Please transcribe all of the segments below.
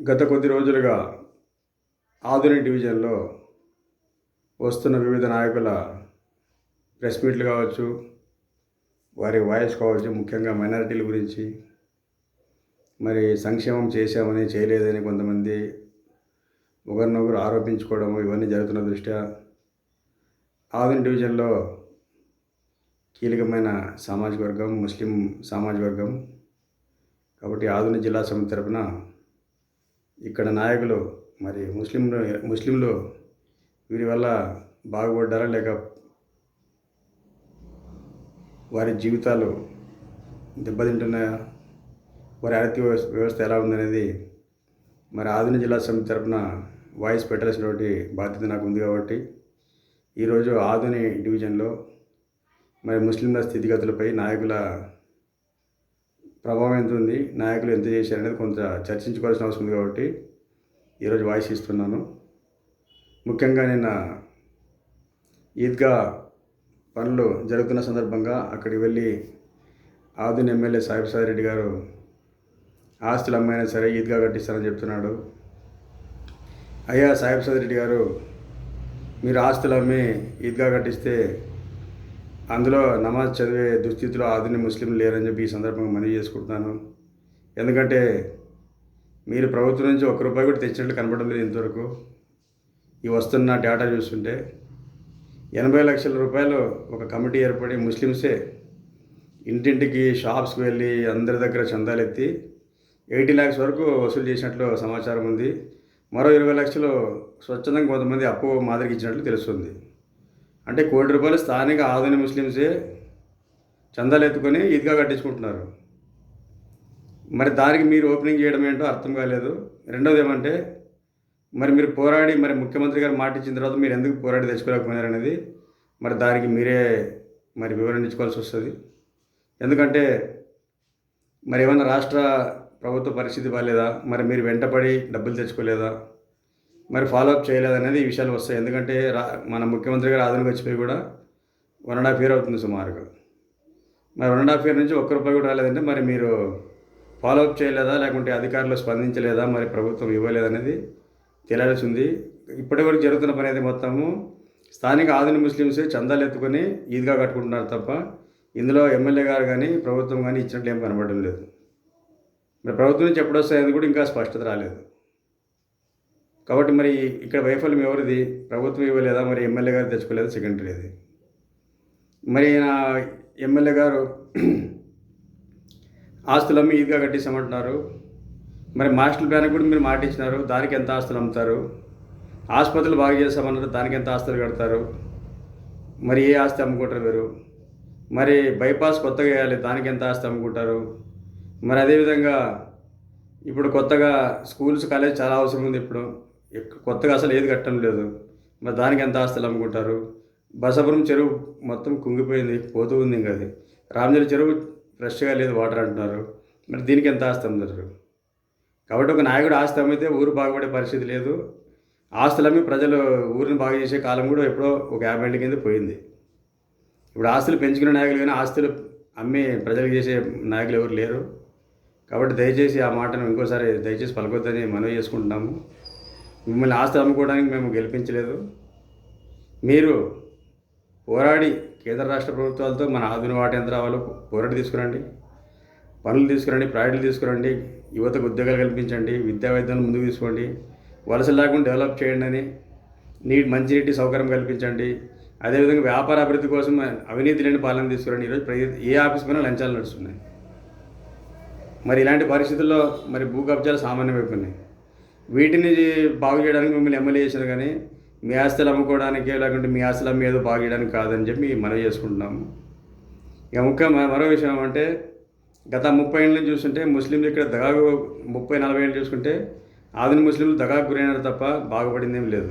గత కొద్ది రోజులుగా ఆధునిక డివిజన్లో వస్తున్న వివిధ నాయకుల ప్రెస్ మీట్లు కావచ్చు వారి వాయిస్ కావచ్చు ముఖ్యంగా మైనారిటీల గురించి. మరి సంక్షేమం చేశామని చేయలేదని కొంతమంది ఒకరినొకరు ఆరోపించుకోవడం ఇవన్నీ జరుగుతున్న దృష్ట్యా ఆధునిక డివిజన్లో కీలకమైన సామాజిక వర్గం ముస్లిం సామాజిక వర్గం. కాబట్టి ఆధునిక జిల్లా సమితి తరపున ఇక్కడ నాయకులు మరి ముస్లింలు ముస్లింలు వీరి వల్ల బాగుపడ్డారా లేక వారి జీవితాలు దెబ్బతింటున్నాయా? వారి ఆర్థిక వ్యవస్థ- వ్యవస్థ ఎలా ఉందనేది మరి ఆధునిక జిల్లా సమితి తరపున వాయిస్ పెట్టాల్సినటువంటి బాధ్యత నాకు ఉంది కాబట్టి ఈరోజు ఆధుని డివిజన్లో మరి ముస్లింల స్థితిగతులపై నాయకుల ప్రభావం ఎంత ఉంది నాయకులు ఎంత చేశారు అనేది కొంత చర్చించుకోవాల్సిన అవసరం ఉంది కాబట్టి ఈరోజు వాయిస్ ఇస్తున్నాను. ముఖ్యంగా నిన్న ఈద్గా పనులు జరుగుతున్న సందర్భంగా అక్కడికి వెళ్ళి ఆదిన ఎమ్మెల్యే సాహిబ్ సాయి రెడ్డి గారు ఆస్తులు అమ్మైనా సరే ఈద్గా కట్టిస్తారని చెప్తున్నాడు. అయ్యా సాహిబ్ సాయి రెడ్డి గారు మీరు ఆస్తులు అమ్మి ఈద్గా కట్టిస్తే అందులో నమాజ్ చదివే దుస్థితిలో ఆధునిక ముస్లింలు లేరని చెప్పి ఈ సందర్భంగా మనవి చేసుకుంటున్నాను. ఎందుకంటే మీరు ప్రభుత్వం నుంచి ఒక్క రూపాయి కూడా తెచ్చినట్లు కనపడడం లేదు ఇంతవరకు. ఈ వస్తున్న డేటా చూస్తుంటే ఎనభై లక్షల రూపాయలు ఒక కమిటీ ఏర్పడి ముస్లిమ్సే ఇంటింటికి షాప్స్కి వెళ్ళి అందరి దగ్గర చందాలు ఎత్తి ఎయిటీ ల్యాక్స్ వరకు వసూలు చేసినట్లు సమాచారం ఉంది. మరో ఇరవై లక్షలు స్వచ్ఛందంగా కొంతమంది అప్పు మాదిరికి ఇచ్చినట్లు తెలుస్తుంది. అంటే కోటి రూపాయలు స్థానిక ఆధునిక ముస్లిమ్సే చందాలు ఎత్తుకొని ఈద్గా కట్టించుకుంటున్నారు. మరి దానికి మీరు ఓపెనింగ్ చేయడం ఏంటో అర్థం కాలేదు. రెండవది ఏమంటే మరి మీరు పోరాడి మరి ముఖ్యమంత్రి గారు మాట ఇచ్చిన తర్వాత మీరు ఎందుకు పోరాడి తెచ్చుకోలేకపోయినారు అనేది మరి దానికి మీరే మరి వివరణ ఇచ్చుకోవాల్సి వస్తుంది. ఎందుకంటే మరి ఏమైనా రాష్ట్ర ప్రభుత్వ పరిస్థితి బాగాలేదా మరి మీరు వెంటపడి డబ్బులు తెచ్చుకోలేదా? మరి ఫాలోఅప్ చేయలేదనేది ఈ విషయాలు వస్తాయి. ఎందుకంటే రా మన ముఖ్యమంత్రి గారు ఆధునిక వచ్చిపోయి కూడా వన్ అండ్ హాఫ్ ఇయర్ అవుతుంది సుమారుగా. మరి వన్ అండ్ హాఫ్ ఇయర్ నుంచి ఒక్క రూపాయి కూడా రాలేదంటే మరి మీరు ఫాలోఅప్ చేయలేదా? లేకుంటే అధికారులు స్పందించలేదా? మరి ప్రభుత్వం ఇవ్వలేదనేది తెలియాల్సి ఉంది. ఇప్పటి వరకు జరుగుతున్న పని అయితే మొత్తము? స్థానిక ఆధునిక ముస్లిమ్స్ చందాలు ఎత్తుకొని ఈద్గా కట్టుకుంటున్నారు తప్ప ఇందులో ఎమ్మెల్యే గారు కానీ ప్రభుత్వం కానీ ఇచ్చినట్లు ఏం కనబడడం లేదు. మరి ప్రభుత్వం నుంచి ఎప్పుడు వస్తాయని కూడా ఇంకా స్పష్టత రాలేదు. కాబట్టి మరి ఇక్కడ వైఫల్యం ఎవరిది? ప్రభుత్వం ఇవ్వలేదా? మరి ఎమ్మెల్యే గారు తెచ్చుకోలేదా సెకండరీది మరి నా ఎమ్మెల్యే గారు ఆస్తులు అమ్మి ఈద్గా కట్టిస్తామంటున్నారు మరి మాస్టర్ ప్లాన్ కూడా మీరు మాట ఇచ్చినారు దానికి ఎంత ఆస్తులు అమ్ముతారు? ఆసుపత్రులు బాగు చేస్తామన్నారు. దానికి ఎంత ఆస్తులు కడతారు? మరి ఏ ఆస్తి అమ్ముకుంటారు మీరు? మరి బైపాస్ కొత్తగా వేయాలి. దానికి ఎంత ఆస్తి అమ్ముకుంటారు? మరి అదేవిధంగా ఇప్పుడు కొత్తగా స్కూల్స్ కాలేజ్ చాలా అవసరం ఉంది ఇప్పుడు. కొత్తగా అసలు ఏది కట్టడం లేదు. మరి దానికి ఎంత ఆస్తులు అమ్ముకుంటారు? బసపురం చెరువు మొత్తం కుంగిపోయింది పోతూ ఉంది ఇంకా అది. రామజల చెరువు ఫ్రెష్గా లేదు వాటర్ అంటున్నారు. మరి దీనికి ఎంత ఆస్తి అమ్ముతారు? కాబట్టి ఒక నాయకుడు ఆస్తి అమ్మితే ఊరు బాగుపడే పరిస్థితి లేదు. ఆస్తులు అమ్మి ప్రజలు ఊరిని బాగు చేసే కాలం కూడా ఎప్పుడో ఒక యాభై ఏళ్ళ కింద పోయింది. ఇప్పుడు ఆస్తులు పెంచుకునే నాయకులు కానీ ఆస్తులు అమ్మి ప్రజలకు చేసే నాయకులు ఎవరు లేరు. కాబట్టి దయచేసి ఆ మాటను ఇంకోసారి దయచేసి పలకొద్దని మనవి చేసుకుంటున్నాము. మిమ్మల్ని ఆస్తులు అమ్ముకోవడానికి మేము గెలిపించలేదు. మీరు పోరాడి కేంద్ర రాష్ట్ర ప్రభుత్వాలతో మన ఆధునిక వాటి యంత్రాలు పోరాడి తీసుకురండి. పనులు తీసుకురండి ప్రాజెక్టులు తీసుకురండి యువతకు ఉద్యోగాలు కల్పించండి విద్యా వైద్యాలను ముందుకు తీసుకోండి. వలస లేకుండా డెవలప్ చేయండి అని నీటి మంచినీటి సౌకర్యం కల్పించండి. అదేవిధంగా వ్యాపార అభివృద్ధి కోసం అవినీతి లేని పాలన తీసుకురండి. ఈరోజు ప్రతి ఏ ఆఫీస్ పైన లంచాలు నడుస్తున్నాయి. మరి ఇలాంటి పరిస్థితుల్లో మరి భూ కబ్జాలు సామాన్యమైపోయినాయి వీటిని బాగు చేయడానికి మిమ్మల్ని ఎమ్మెల్యే చేశారు కానీ మీ ఆస్తులు అమ్ముకోవడానికి లేకుంటే మీ ఆస్తులు అమ్మి ఏదో బాగు చేయడానికి కాదని చెప్పి మనవి చేసుకుంటున్నాము. ఇక ముఖ్య మరో విషయం అంటే గత ముప్పై ఏళ్ళు చూస్తుంటే ముస్లింలు ఇక్కడ దగాకు ముప్పై నలభై ఏళ్ళు చూసుకుంటే ఆధునిక ముస్లింలు దగాకు గురైనారు తప్ప బాగుపడింది లేదు.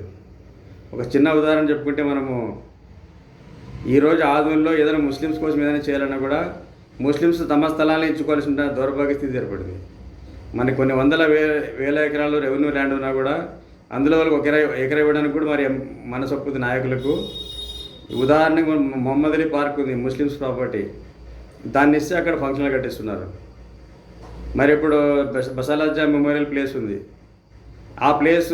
ఒక చిన్న ఉదాహరణ చెప్పుకుంటే మనము ఈరోజు ఆధునిలో ఏదైనా ముస్లిమ్స్ కోసం ఏదైనా చేయాలన్నా కూడా ముస్లిమ్స్ తమ స్థలాన్ని ఇచ్చుకోవాల్సిన దౌర్భాగ్య స్థితి ఏర్పడింది. మనకి కొన్ని వందల వే వేల ఎకరాలు రెవెన్యూ ల్యాండ్ ఉన్నా కూడా అందులో వాళ్ళకి ఒక ఎకరా ఇవ్వడానికి కూడా మరి మనసు నాయకులకు ఉదాహరణకు మొహమ్మద్ అలీ పార్క్ ఉంది ముస్లిమ్స్ ప్రాపర్టీ. దాన్ని ఇస్తే అక్కడ ఫంక్షన్లు కట్టిస్తున్నారు. మరి ఇప్పుడు బస బసాలాజా మెమోరియల్ ప్లేస్ ఉంది. ఆ ప్లేస్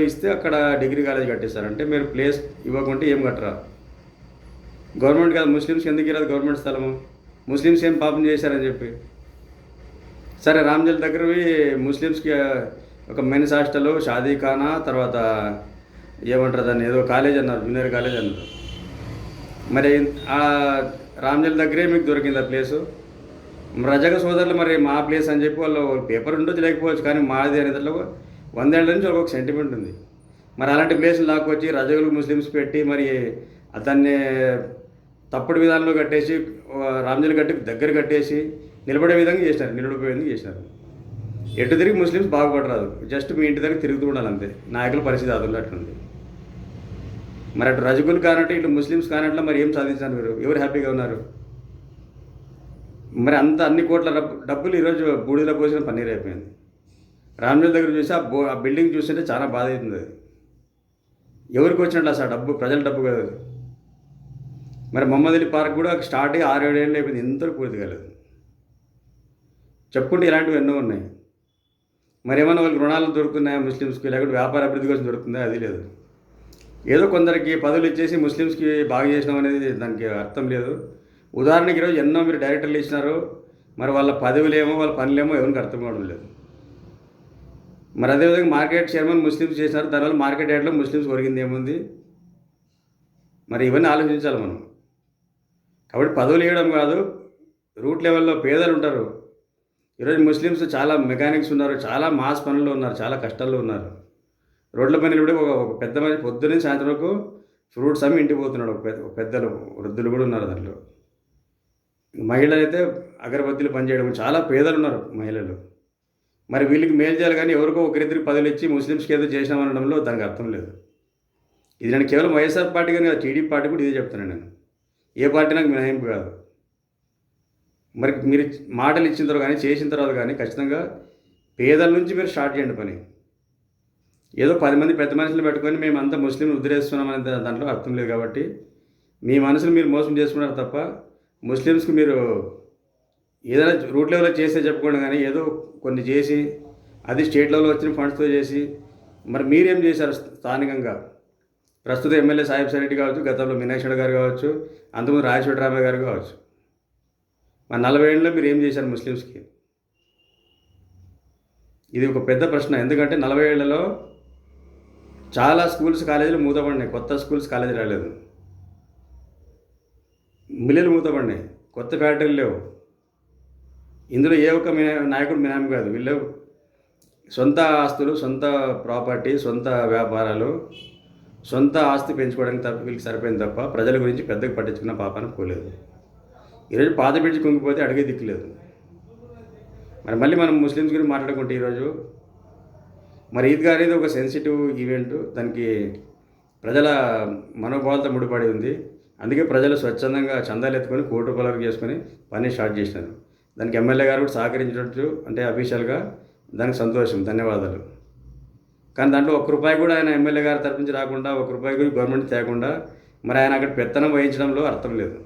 ఇస్తే అక్కడ డిగ్రీ కాలేజ్ కట్టిస్తారు. అంటే మీరు ప్లేస్ ఇవ్వకుంటే ఏం కట్టరా? గవర్నమెంట్ కాదు ముస్లిమ్స్ ఎందుకు ఇరాదు గవర్నమెంట్ స్థలము? ముస్లిమ్స్ ఏం పాపం చేశారని చెప్పి. సరే రామ్జల్ దగ్గరవి ముస్లిమ్స్కి ఒక మెన్స్ హాస్టల్ షాదీఖానా తర్వాత ఏమంటారు దాన్ని ఏదో కాలేజ్ అన్నారు జూనియర్ కాలేజ్ అన్నారు. మరి ఆ రామ్జల్ దగ్గరే మీకు దొరికింది ఆ ప్లేసు రజక సోదరులు మరి మా ప్లేస్ అని చెప్పి వాళ్ళు పేపర్ ఉండొచ్చు లేకపోవచ్చు కానీ మాది అనే దాంట్లో వందేళ్ళ నుంచి ఒక సెంటిమెంట్ ఉంది. మరి అలాంటి ప్లేసులు లాక్కొచ్చి రజకులు ముస్లిమ్స్ పెట్టి మరి అతన్ని తప్పుడు విధానంలో కట్టేసి రామ్జల్ గట్టి దగ్గర కట్టేసి నిలబడే విధంగా చేసినారు నిలబడిపోయే విధంగా చేసినారు. ఎటు తిరిగి ముస్లిమ్స్ బాగుపడరాదు. జస్ట్ మీ ఇంటి దగ్గర తిరుగుతూ ఉండాలి అంతే. నాయకుల పరిస్థితి అదుల్లో అట్లుంది. మరి అటు రజకులు కానట్టు ఇటు ముస్లిమ్స్ కానట్లు మరి ఏం సాధించారు మీరు? ఎవరు హ్యాపీగా ఉన్నారు? మరి అంత అన్ని కోట్ల డబ్బు డబ్బులు ఈరోజు బూడిదలో పోసిన పన్నీర్ అయిపోయింది. రామ్జల్ దగ్గర చూసి ఆ బో ఆ బిల్డింగ్ చూస్తుంటే చాలా బాధ అవుతుంది అది. ఎవరికి వచ్చినట్లు అసలు ఆ డబ్బు ప్రజల డబ్బు కదా మరి మొహమ్మద్ అలీ పార్క్ కూడా స్టార్ట్ ఆరేడు ఆరు ఏళ్ళు అయిపోయింది. ఇంతవరకు పూర్తి కాలేదు. చెప్పుకుంటే ఇలాంటివి ఎన్నో ఉన్నాయి. మరి ఏమైనా వాళ్ళకి రుణాలు దొరుకుతున్నాయా ముస్లిమ్స్కి? లేకుంటే వ్యాపార అభివృద్ధి కోసం దొరుకుతుందా? అది లేదు. ఏదో కొందరికి పదవులు ఇచ్చేసి ముస్లిమ్స్కి బాగా చేసినాం అనేది దానికి అర్థం లేదు. ఉదాహరణకి ఈరోజు ఎన్నో మీరు డైరెక్టర్లు ఇచ్చినారు మరి వాళ్ళ పదవులేమో వాళ్ళ పనులేమో ఎవరికి అర్థం కావడం లేదు. మరి అదేవిధంగా మార్కెట్ చైర్మన్ ముస్లిమ్స్ చేసినారు దానివల్ల మార్కెట్ యార్డ్లో ముస్లిమ్స్ ఒరిగింది ఏముంది మరి ఇవన్నీ ఆలోచించాలి మనం. కాబట్టి పదవులు ఇవ్వడం కాదు రూట్ లెవెల్లో పేదలు ఉంటారు. ఈరోజు ముస్లిమ్స్ చాలా మెకానిక్స్ ఉన్నారు చాలా మాస్ పనుల్లో ఉన్నారు చాలా కష్టాల్లో ఉన్నారు. రోడ్ల పని కూడా ఒక ఒక పెద్ద మనిషి పొద్దున్నే సాయంత్రం వరకు ఫ్రూట్స్ అమ్మి ఇంటికి పోతున్నాడు. ఒక పెద్ద పెద్దలు వృద్ధులు కూడా ఉన్నారు దాంట్లో. మహిళలు అయితే అగరబత్తీలు పనిచేయడం చాలా పేదలు ఉన్నారు మహిళలు. మరి వీళ్ళకి మేలు చేయాలి కానీ ఎవరికో ఒకరిద్దరికి పదవులు ఇచ్చి ముస్లిమ్స్కి ఏదో చేసినామనడంలో దానికి అర్థం లేదు. ఇది నేను కేవలం వైఎస్ఆర్ పార్టీ కానీ టీడీపీ పార్టీ కూడా ఇదే చెప్తున్నాను నేను. ఏ పార్టీ నాకు మినహాయింపు కాదు. మరి మీరు మాటలు ఇచ్చిన తర్వాత కానీ చేసిన తర్వాత కానీ ఖచ్చితంగా పేదల నుంచి మీరు స్టార్ట్ చేయండి పని. ఏదో పది మంది పెద్ద మనుషులు పెట్టుకొని మేము అంతా ముస్లిం ఉద్రేస్తున్నామనే దాంట్లో అర్థం లేదు కాబట్టి మీ మనసులు మీరు మోసం చేసుకున్నారు తప్ప ముస్లిమ్స్కి మీరు ఏదైనా రూట్ లెవెల్లో చేస్తే చెప్పుకోండి కానీ ఏదో కొన్ని చేసి అది స్టేట్ లెవెల్లో వచ్చిన ఫండ్స్తో చేసి మరి మీరేం చేశారు స్థానికంగా? ప్రస్తుత ఎమ్మెల్యే సాహిబ్ రెడ్డి కావచ్చు గతంలో మీనాక్షణ గారు కావచ్చు అంతకుముందు రాజేశ్వరరామయ్య గారు కావచ్చు. మరి నలభై ఏళ్ళలో మీరు ఏం చేశారు ముస్లిమ్స్కి? ఇది ఒక పెద్ద ప్రశ్న. ఎందుకంటే నలభై ఏళ్ళలో చాలా స్కూల్స్ కాలేజీలు మూతపడినాయి. కొత్త స్కూల్స్ కాలేజీ రాలేదు. మిల్లులు మూతపడినాయి. కొత్త ఫ్యాక్టరీలు లేవు. ఇందులో ఏ ఒక్క నాయకుడు మినామి కాదు. వీళ్ళు సొంత ఆస్తులు సొంత ప్రాపర్టీ సొంత వ్యాపారాలు సొంత ఆస్తి పెంచుకోవడానికి తప్ప వీళ్ళకి సరిపోయింది తప్ప ప్రజల గురించి పెద్దగా పట్టించుకున్న పాపాన పోలేదు. ఈరోజు పాత బిడ్చి కుంగిపోతే అడిగే దిక్కులేదు మరి మళ్ళీ మనం ముస్లిమ్స్ గురించి మాట్లాడుకుంటే ఈరోజు మరి ఈద్గా అనేది ఒక సెన్సిటివ్ ఈవెంట్ దానికి ప్రజల మనోభావాలతో ముడిపడి ఉంది. అందుకే ప్రజలు స్వచ్ఛందంగా చందాలు ఎత్తుకొని కోటి రూపాయలకు చేసుకొని పని స్టార్ట్ చేసినారు దానికి ఎమ్మెల్యే గారు కూడా సహకరించినట్టు అంటే అఫీషియల్గా దానికి సంతోషం ధన్యవాదాలు. కానీ దాంట్లో ఒక్క రూపాయి కూడా ఆయన ఎమ్మెల్యే గారి తరపు నుంచి రాకుండా ఒక రూపాయి కూడా గవర్నమెంట్ తేకుండా మరి ఆయన అక్కడ పెత్తనం వహించడంలో అర్థం లేదు.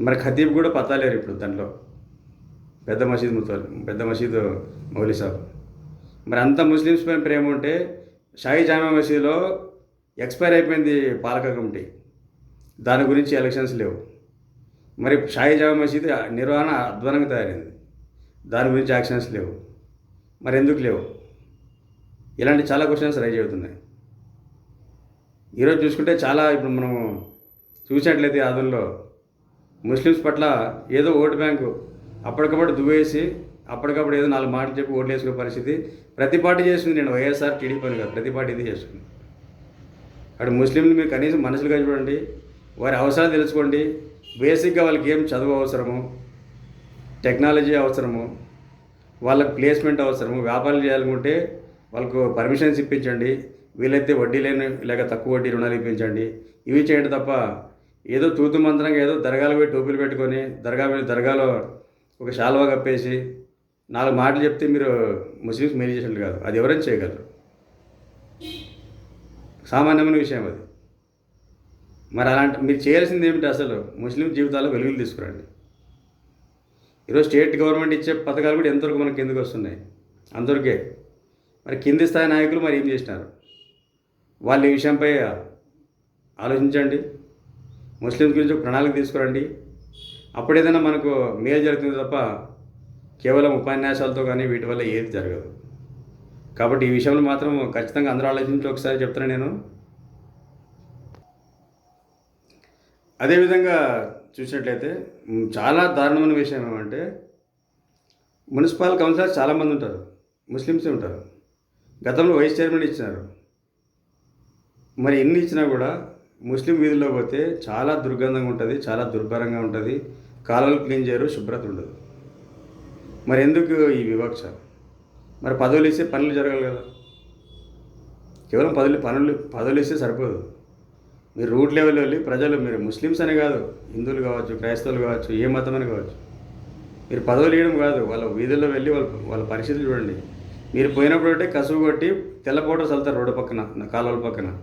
మరి ఖతీబ్ కూడా పత్తాలేరు ఇప్పుడు దాంట్లో. పెద్ద మసీద్ ముతాలు పెద్ద మసీదు మౌలి సాబ్. మరి అంత ముస్లిమ్స్ పైన ప్రేమ ఉంటే షాహీ జామా మసీదులో ఎక్స్పైర్ అయిపోయింది పాలక కమిటీ. దాని గురించి ఎలక్షన్స్ లేవు. మరి షాహీ జామా మసీద్ నిర్వహణ అధ్వానంగా తయారైంది. దాని గురించి యాక్షన్స్ లేవు. మరి ఎందుకు లేవు? ఇలాంటి చాలా క్వశ్చన్స్ రైజ్ అవుతున్నాయి. ఈరోజు చూసుకుంటే చాలా ఇప్పుడు మనం చూసినట్లయితే ఆదంలో ముస్లిమ్స్ పట్ల ఏదో ఓటు బ్యాంకు అప్పటికప్పుడు దువ్వేసి అప్పటికప్పుడు ఏదో నాలుగు మాటలు చెప్పి ఓట్లు వేసుకునే పరిస్థితి. ప్రతి పార్టీ నేను వైఎస్ఆర్ టీడీపీ కాదు ప్రతి పార్టీ ఇది చేస్తుంది. అక్కడ ముస్లింలు మీరు కనీసం మనుషులుగా చూడండి వారి అవసరాలు తెలుసుకోండి. బేసిక్గా వాళ్ళకి ఏం చదువు అవసరము టెక్నాలజీ అవసరము వాళ్ళకి ప్లేస్మెంట్ అవసరము వ్యాపారాలు చేయాలనుకుంటే వాళ్ళకు పర్మిషన్స్ ఇప్పించండి. వీలైతే వడ్డీ లేని లేక తక్కువ వడ్డీ రుణాలు ఇప్పించండి. ఇవి చేయండి తప్ప ఏదో తూతు మంత్రంగా ఏదో దర్గాలు పోయి టోపీలు పెట్టుకొని దర్గా వెళ్ళి దర్గాలో ఒక శాల్వా కప్పేసి నాలుగు మాటలు చెప్తే మీరు ముస్లిమ్స్ మేలు చేసినట్టు కాదు. అది ఎవరైనా చేయగలరు. సామాన్యమైన విషయం అది. మరి అలాంటి మీరు చేయాల్సింది ఏమిటి అసలు? ముస్లిం జీవితాల్లో వెలుగులు తీసుకురండి. ఈరోజు స్టేట్ గవర్నమెంట్ ఇచ్చే పథకాలు కూడా ఎంతవరకు మనకి ఎందుకు వస్తున్నాయి? అందరికే మరి కింది స్థాయి నాయకులు మరి ఏం చేసినారు? వాళ్ళు ఈ విషయంపై ఆలోచించండి. ముస్లిం గురించి ఒక ప్రణాళిక తీసుకురండి. అప్పుడేదైనా మనకు మేలు జరుగుతుంది తప్ప కేవలం ఉపన్యాసాలతో కానీ వీటి వల్ల ఏది జరగదు. కాబట్టి ఈ విషయంలో మాత్రం ఖచ్చితంగా అందరూ ఆలోచించి ఒకసారి చెప్తాను నేను. అదేవిధంగా చూసినట్లయితే చాలా దారుణమైన విషయం ఏమంటే మున్సిపల్ కౌన్సిలర్ చాలామంది ఉంటారు. ముస్లిమ్సే ఉంటారు. గతంలో వైస్ చైర్మన్ ఇచ్చినారు. మరి ఎన్ని ఇచ్చినా కూడా ముస్లిం వీధుల్లో పోతే చాలా దుర్గంధంగా ఉంటుంది చాలా దుర్భరంగా ఉంటుంది. కాలువలు క్లీన్ చేయరు శుభ్రత ఉండదు. మరి ఎందుకు ఈ వివక్ష? మరి పదవులు ఇస్తే పనులు జరగాలి కదా. కేవలం పదవులు పనులు పదవులు ఇస్తే సరిపోదు. మీరు రూట్ లెవెల్ వెళ్ళి ప్రజలు మీరు ముస్లిమ్స్ అనే కాదు హిందువులు కావచ్చు క్రైస్తవులు కావచ్చు ఏ మతం అని కావచ్చు మీరు పదవులు ఇవ్వడం కాదు వాళ్ళ వీధుల్లో వెళ్ళి వాళ్ళ వాళ్ళ పరిస్థితులు చూడండి. మీరు పోయినప్పుడు అంటే కసువు కొట్టి తెల్ల పోటర్స్ వెళ్తారు రోడ్డు పక్కన కాలువల పక్కన.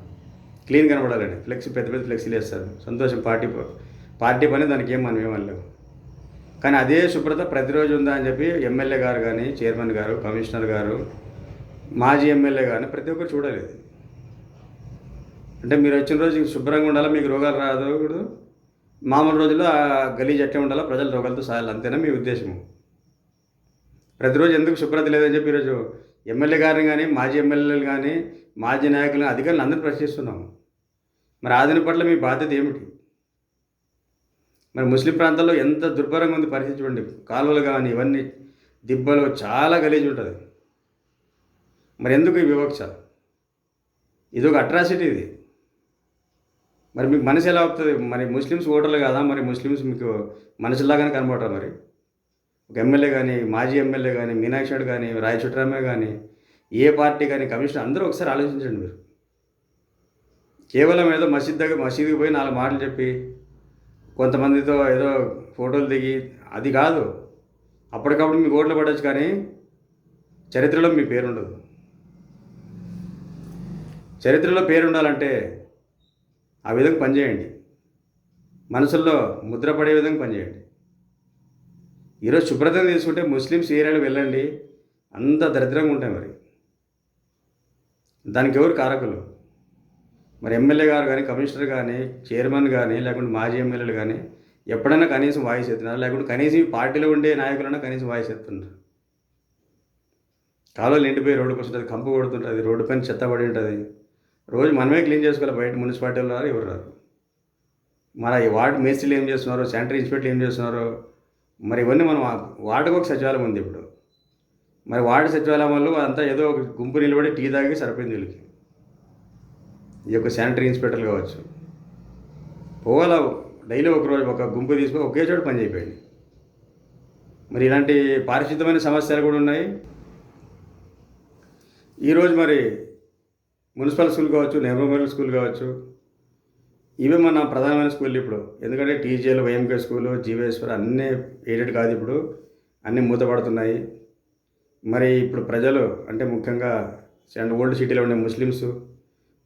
క్లీన్ కనబడాలని ఫ్లెక్సీ పెద్ద పెద్ద ఫ్లెక్సీలు వేస్తారు. సంతోషం. పార్టీ పార్టీ పని దానికి ఏం మనం ఏమనలేము కానీ అదే శుభ్రత ప్రతిరోజు ఉందా అని చెప్పి ఎమ్మెల్యే గారు కానీ చైర్మన్ గారు కమిషనర్ గారు మాజీ ఎమ్మెల్యే కానీ ప్రతి ఒక్కరు చూడలేదు. అంటే మీరు వచ్చిన రోజు శుభ్రంగా ఉండాలా? మీకు రోగాలు రాకూడదు. మామూలు రోజుల్లో ఆ గలీజ్ ఎట్లా ఉండాలా? ప్రజలు రోగాలతో సాయాలి అంతేనా మీ ఉద్దేశము? ప్రతిరోజు ఎందుకు శుభ్రత లేదని చెప్పి ఈరోజు ఎమ్మెల్యే గారిని కానీ మాజీ ఎమ్మెల్యేలు కానీ మాజీ నాయకులు అధికారులు అందరిని ప్రశ్నిస్తున్నాము. మరి ఆదిన పట్ల మీ బాధ్యత ఏమిటి? మరి ముస్లిం ప్రాంతాల్లో ఎంత దుర్భరంగా ఉంది పరిస్థితి చూడండి. కాలువలు కానీ ఇవన్నీ దిబ్బలు చాలా గలీజ్ ఉంటుంది. మరి ఎందుకు ఈ వివక్ష? ఇది ఒక అట్రాసిటీ ఇది. మరి మీకు మనసు ఎలా అవుతుంది మరి ముస్లిమ్స్ ఓటర్లు కదా? మరి ముస్లిమ్స్ మీకు మనసులాగానే కనబడతారు మరి? ఒక ఎమ్మెల్యే కానీ మాజీ ఎమ్మెల్యే కానీ మీనాక్షి కానీ రాయచుట్రామే కానీ ఏ పార్టీ కానీ కమిషన్ అందరూ ఒకసారి ఆలోచించండి మీరు. కేవలం ఏదో మసీద్ దగ్గర మసీదుకి పోయి నాలుగు మాటలు చెప్పి కొంతమందితో ఏదో ఫోటోలు దిగి అది కాదు. అప్పటికప్పుడు మీకు ఓట్లు పడవచ్చు కానీ చరిత్రలో మీ పేరుండదు. చరిత్రలో పేరు ఉండాలంటే ఆ విధంగా పనిచేయండి. మనసుల్లో ముద్ర పడే విధంగా పనిచేయండి. ఈరోజు శుభ్రతను తీసుకుంటే ముస్లిమ్స్ ఏరియాలో వెళ్ళండి. అంత దరిద్రంగా ఉంటాయి మరి. దానికి ఎవరు కారకులు? మరి ఎమ్మెల్యే గారు కానీ కమిషనర్ కానీ చైర్మన్ కానీ లేకుంటే మాజీ ఎమ్మెల్యేలు కానీ ఎప్పుడైనా కనీసం వాయిస్ ఎత్తున్నారు. లేకుంటే కనీసం ఈ పార్టీలో ఉండే నాయకులైనా కనీసం వాయిస్ ఎత్తున్నారు. కాలువలు నిండిపోయి రోడ్డుకు వస్తుంటుంది కంపు కొడుతుంటుంది రోడ్డు పైన చెత్త పడి ఉంటుంది. రోజు మనమే క్లీన్ చేసుకోవాలి బయట మున్సిపాలిటీ వాళ్ళు రారు ఎవరు రారు. మరి ఈ వార్డు మేస్త్రీలు ఏం చేస్తున్నారు? శానిటరీ ఇన్స్పెక్టర్లు ఏం చేస్తున్నారు? మరి ఇవన్నీ మనం వార్డుకు ఒక సచివాలయం ఉంది ఇప్పుడు. మరి వార్డు సచివాలయం వాళ్ళు అంతా ఏదో ఒక గుంపు నిలబడి టీ తాగి సరిపోయింది వీళ్ళకి. ఈ యొక్క శానిటరీ ఇన్స్పెక్టర్ కావచ్చు. పోవాల డైలీ ఒకరోజు ఒక గుంపు తీసుకొని ఒకే చోట పని చేయపోయింది. మరి ఇలాంటి పారిశుద్ధమైన సమస్యలు కూడా ఉన్నాయి. ఈరోజు మరి మున్సిపల్ స్కూల్ కావచ్చు నెహ్రూ స్కూల్ కావచ్చు ఇవే మన ప్రధానమైన స్కూల్ ఇప్పుడు. ఎందుకంటే టీజీఎల్ వైఎంకే స్కూలు జీవేశ్వర్ అన్నీ ఎయిడెడ్ కాదు ఇప్పుడు. అన్నీ మూతపడుతున్నాయి. మరి ఇప్పుడు ప్రజలు అంటే ముఖ్యంగా అండ్ ఓల్డ్ సిటీలో ఉండే ముస్లిమ్స్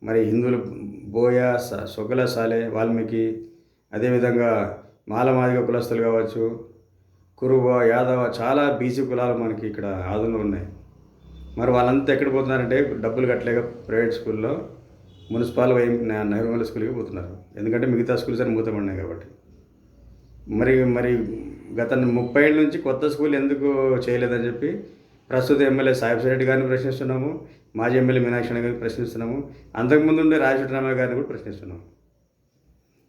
మరి హిందువులు బోయ స- సాలే వాల్మీకి అదేవిధంగా మాలమాదిగ కులస్తులు కావచ్చు కురువ యాదవ చాలా బీసీ కులాలు మనకి ఇక్కడ ఆదులో ఉన్నాయి. మరి వాళ్ళంతా ఎక్కడ పోతున్నారంటే డబ్బులు కట్టలేక ప్రైవేట్ స్కూల్లో మున్సిపల్ వైపు నైర్మల్ స్కూల్కి పోతున్నారు. ఎందుకంటే మిగతా స్కూల్స్ అని మూతపడినాయి కాబట్టి. మరి మరి గత ముప్పై ఏళ్ళ నుంచి కొత్త స్కూల్ ఎందుకు చేయలేదని చెప్పి ప్రస్తుత ఎమ్మెల్యే సాహిబ్ రెడ్డి గారిని ప్రశ్నిస్తున్నాము. మాజీ ఎమ్మెల్యే మీనాక్షి గారిని ప్రశ్నిస్తున్నాము. అంతకుముందు ఉండే రాజశేఖరరామయ్య గారిని కూడా ప్రశ్నిస్తున్నాము.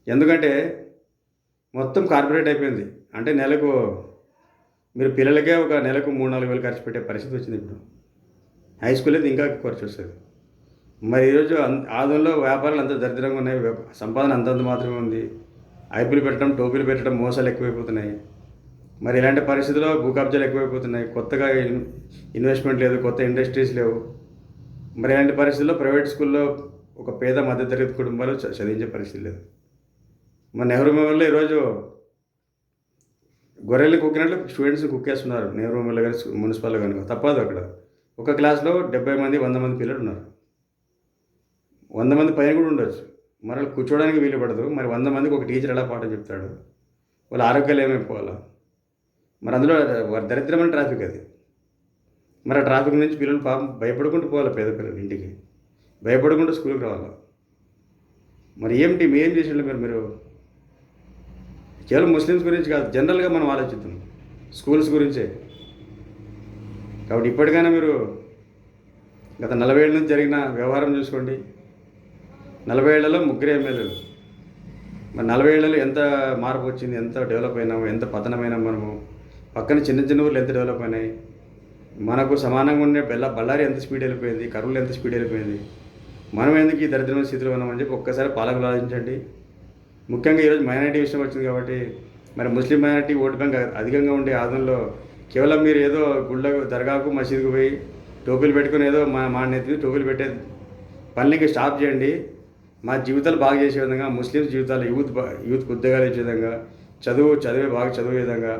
ఎందుకంటే మొత్తం కార్పొరేట్ అయిపోయింది. అంటే నెలకు మీరు పిల్లలకే ఒక నెలకు మూడు నాలుగు వేలు ఖర్చు పెట్టే పరిస్థితి వచ్చింది ఇప్పుడు. హై స్కూల్ అయితే ఇంకా ఖర్చు వస్తుంది. మరి ఈరోజు అన్- ఆదంలో వ్యాపారాలు అంత దరిద్రంగా ఉన్నాయి. సంపాదన అంతంత మాత్రమే ఉంది. ఐపీలు పెట్టడం టోపీలు పెట్టడం మోసాలు ఎక్కువైపోతున్నాయి. మరి ఇలాంటి పరిస్థితుల్లో భూ కబ్జాలు ఎక్కువైపోతున్నాయి. కొత్తగా ఇన్వెస్ట్మెంట్ లేదు కొత్త ఇండస్ట్రీస్ లేవు. మరి ఇలాంటి పరిస్థితుల్లో ప్రైవేట్ స్కూల్లో ఒక పేద మధ్యతరగతి కుటుంబాలు చ- చదివించే పరిస్థితి లేదు. మన నెహ్రూ మెమోరియల్లో ఈరోజు గొర్రెలు కుక్కినట్లు స్టూడెంట్స్ కుక్కేస్తున్నారు. నెహ్రూ మెమోరియల్ గారి మున్సిపల్ కనుక తప్పదు అక్కడ. ఒక క్లాస్లో డెబ్బై మంది వంద మంది పిల్లలు ఉన్నారు. వంద మంది పైన కూడా ఉండొచ్చు. మరలా కూర్చోవడానికి వీలు పడదు. మరి వంద మందికి ఒక టీచర్ ఎలా పాఠం చెప్తాడు? వాళ్ళ ఆరోగ్యాలు ఏమైపోవాలా? మరి అందులో దరిద్రమైన ట్రాఫిక్ అది. మరి ఆ ట్రాఫిక్ నుంచి పిల్లలు పాపం భయపడుకుంటూ పోవాలి పేద పిల్లలు ఇంటికి. భయపడుకుంటూ స్కూల్కి రావాలి. మరి ఏమిటి మీ ఏం చేసిండ్రు మీరు మీరు? కేవలం ముస్లిమ్స్ గురించి కాదు జనరల్గా మనం ఆలోచిద్దాం. స్కూల్స్ గురించే. కాబట్టి ఇప్పటికైనా మీరు గత నలభై ఏళ్ళ నుంచి జరిగిన వ్యవహారం చూసుకోండి. నలభై ఏళ్ళలో ముగ్గురు ఎమ్మెల్యేలు. మరి నలభై ఏళ్ళలో ఎంత మార్పు వచ్చింది ఎంత డెవలప్ అయినాము ఎంత పతనమైనా మనము? పక్కన చిన్న చిన్న ఊర్లు ఎంత డెవలప్ అయినాయి? మనకు సమానంగా ఉండే బెల్ల బళ్ళారి ఎంత స్పీడ్ వెళ్ళిపోయింది కరువులు ఎంత స్పీడ్ వెళ్ళిపోయింది? మనం ఎందుకు ఈ దరిద్రమైన స్థితిలో ఉన్నామని చెప్పి ఒక్కసారి పాలకులు ఆలోచించండి. ముఖ్యంగా ఈరోజు మైనారిటీ విషయం వచ్చింది కాబట్టి మరి ముస్లిం మైనారిటీ ఓటు బ్యాంక్ అధికంగా ఉండే ఆదంలో కేవలం మీరు ఏదో గుళ్ళకు దర్గాకు మసీదుకు పోయి టోపీలు పెట్టుకుని ఏదో మా మా నెత్తి టోపీలు పెట్టే పనులకి స్టాప్ చేయండి. మా జీవితాలు బాగా చేసే విధంగా ముస్లిం జీవితాలు యూత్ యూత్ యూత్కి ఉద్యోగాలు ఇచ్చే విధంగా చదువు చదివే బాగా చదివే విధంగా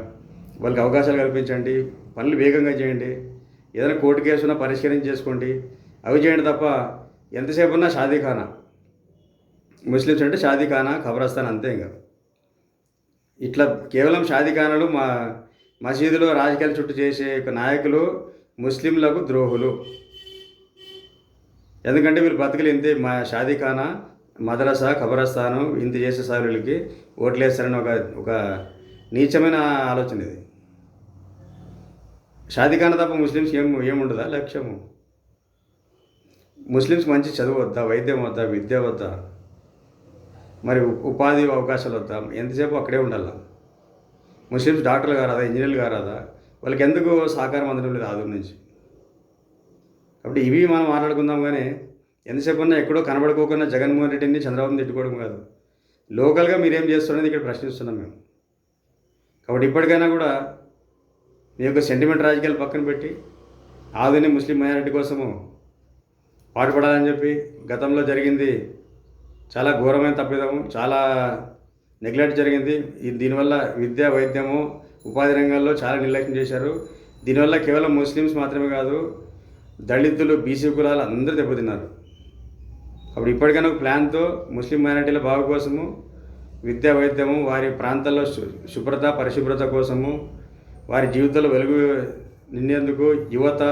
వాళ్ళకి అవకాశాలు కల్పించండి పనులు వేగంగా చేయండి ఏదైనా కోర్టు కేసు ఉన్నా పరిష్కరించి చేసుకోండి. అవి చేయండి తప్ప ఎంతసేపు ఉన్నా షాదీఖానా ముస్లిమ్స్ అంటే షాదీఖానా ఖబరస్థాన్ అంతే ఇంకా. ఇట్లా కేవలం షాదీఖానాలు మా మసీదులో రాజకీయాల చుట్టూ చేసే నాయకులు ముస్లింలకు ద్రోహులు. ఎందుకంటే వీళ్ళు బతుకులు ఇంతే మా షాదీఖానా మదరసా ఖబరస్థానం ఇంత చేసే సాగులకి ఓట్లేస్తారని ఒక ఒక నీచమైన ఆలోచన ఇది. షాదీఖానా తప్ప ముస్లిమ్స్ ఏం ఏముండదా? లక్ష్యము ముస్లిమ్స్ మంచి చదువు వద్దా? వైద్యం వద్దా? విద్య వద్దా? మరి ఉపాధి అవకాశాలు వద్దా? ఎంతసేపు అక్కడే ఉండాలా? ముస్లిమ్స్ డాక్టర్లు కారాదా? ఇంజనీర్లు కారాదా? వాళ్ళకి ఎందుకు సహకారం అందడం లేదు ఆదూరు నుంచి? కాబట్టి ఇవి మనం మాట్లాడుకుందాం కానీ ఎంతసేపు ఉన్నా ఎక్కడో కనబడుకోకుండా జగన్మోహన్ రెడ్డిని చంద్రబాబుని తిట్టుకోవడం కాదు. లోకల్గా మీరేం చేస్తున్నది ఇక్కడ ప్రశ్నిస్తున్నాం మేము. కాబట్టి ఇప్పటికైనా కూడా మీ యొక్క సెంటిమెంట్ రాజకీయాలు పక్కన పెట్టి ఆధుని ముస్లిం మైనారిటీ కోసము పాటుపడాలని చెప్పి గతంలో జరిగింది చాలా ఘోరమైన తప్పిదము చాలా నెగ్లెక్ట్ జరిగింది. ఈ- దీనివల్ల విద్య వైద్యము ఉపాధి రంగాల్లో చాలా నిర్లక్ష్యం చేశారు. దీనివల్ల కేవలం ముస్లిమ్స్ మాత్రమే కాదు దళితులు బీసీ కులాలు అందరూ దెబ్బతిన్నారు. అప్పుడు ఇప్పటికైనా ఒక ప్లాన్తో ముస్లిం మైనార్టీల బాగు కోసము విద్యా వైద్యము వారి ప్రాంతాల్లో శు- శుభ్రత పరిశుభ్రత కోసము వారి జీవితంలో వెలుగు నిండేందుకు యువత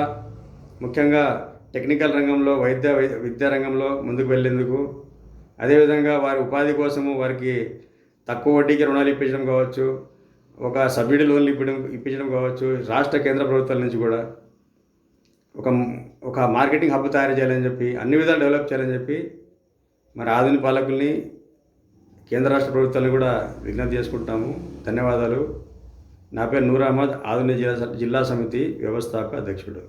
ముఖ్యంగా టెక్నికల్ రంగంలో వైద్య విద్యా రంగంలో ముందుకు వెళ్ళేందుకు అదేవిధంగా వారి ఉపాధి కోసము వారికి తక్కువ వడ్డీకి రుణాలు ఇప్పించడం కావచ్చు ఒక సబ్సిడీ లోన్లు ఇప్పించడం ఇప్పించడం కావచ్చు రాష్ట్ర కేంద్ర ప్రభుత్వాల నుంచి కూడా ఒక ఒక మార్కెటింగ్ హబ్ తయారు చేయాలని చెప్పి అన్ని విధాలు డెవలప్ చేయాలని చెప్పి మరి ఆధునిక పాలకుల్ని కేంద్ర రాష్ట్ర ప్రభుత్వాలను కూడా విజ్ఞప్తి చేసుకుంటాము. ధన్యవాదాలు. నా పేరు నూర్ అహ్మద్ ఆధునిక జిల్లా జిల్లా సమితి వ్యవస్థాపక అధ్యక్షుడు.